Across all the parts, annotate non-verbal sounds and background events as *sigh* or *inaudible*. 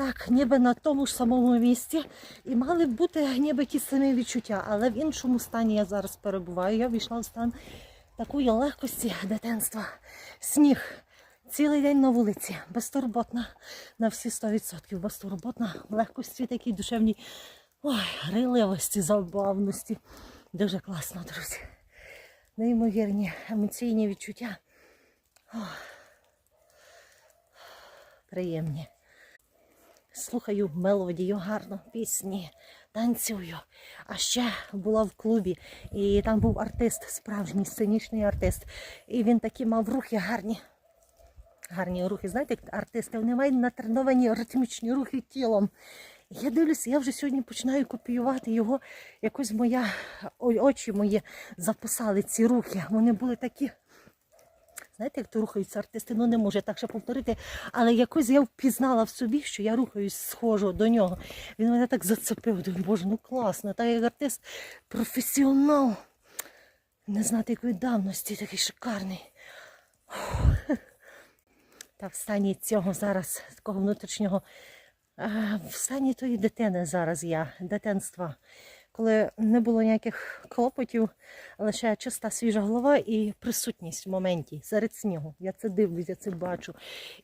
так, ніби на тому ж самому місці, і мали б бути ніби ті самі відчуття. Але в іншому стані я зараз перебуваю. Я війшла в стан такої легкості дитинства. Сніг. Цілий день на вулиці, безтурботна на всі 100%, безтурботна в легкості, такій душевній ой, гриливості, забавності. Дуже класно, друзі. Неймовірні емоційні відчуття. Ох. Приємні. Слухаю мелодію, гарно, пісні, танцюю. А ще була в клубі, і там був артист, справжній сценічний артист. І він такі мав рухи гарні. Гарні рухи. Знаєте, артисти, вони мають натреновані ритмічні рухи тілом. Я дивлюся, я вже сьогодні починаю копіювати його. Якось моя очі мої записали ці рухи. Вони були такі. Знаєте, як то рухаються артисти, ну не може так ще повторити. Але якось я впізнала в собі, що я рухаюсь схожу до нього. Він мене так зацепив. Думаю, боже, ну класно. Та як артист професіонал. Не знати якої давності, такий шикарний. Та в стані цього зараз, такого внутрішнього, а, в стані тої дитини зараз я, дитинства, коли не було ніяких клопотів, лише чиста свіжа голова і присутність в моменті серед снігу. Я це дивлюсь, я це бачу.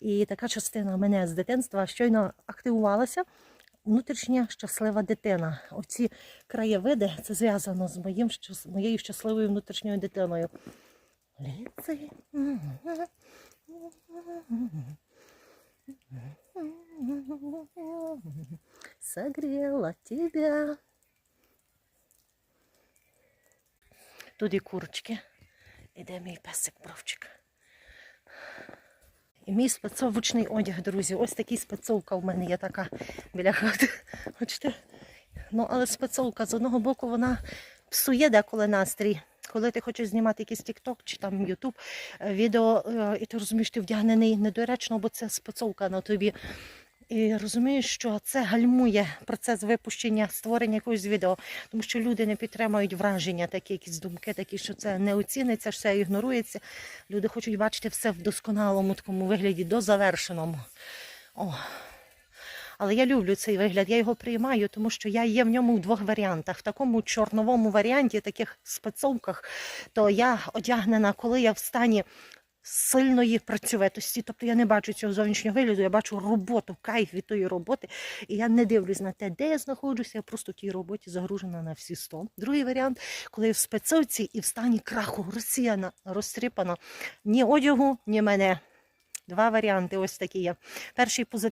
І така частина мене з дитинства щойно активувалася. Внутрішня щаслива дитина. Оці краєвиди це зв'язано з моїм щас- моєю щасливою внутрішньою дитиною. Ліци. Согрела тебя. Тут і курочки. Іде мій песик бровчик. І мій спецовочний одяг, друзі. Ось такий спецовка в мене є така біля хати. *laughs* Бачите? Ну, але спецовка з одного боку вона псує деколи настрій. Коли ти хочеш знімати якийсь TikTok чи там YouTube е, відео, е, і ти розумієш, ти вдягнений недоречно, бо це спецовка на тобі. І розумієш, що це гальмує процес випущення, створення якогось відео, тому що люди не підтримують враження, такі якісь думки, такі, що це не оціниться, це ігнорується. Люди хочуть бачити все в досконалому такому вигляді, дозавершеному. О. Але я люблю цей вигляд, я його приймаю, тому що я є в ньому в двох варіантах. В такому чорновому варіанті, таких спецовках, то я одягнена, коли я в стані сильної працьовитості. Тобто я не бачу цього зовнішнього вигляду, я бачу роботу, кайф від тої роботи. І я не дивлюсь на те, де я знаходжуся, я просто в тій роботі загружена на всі сто. Другий варіант, коли я в спецовці і в стані краху, розсіяна, розтріпана. Ні одягу, ні мене. Два варіанти ось такі є. Перший позитив.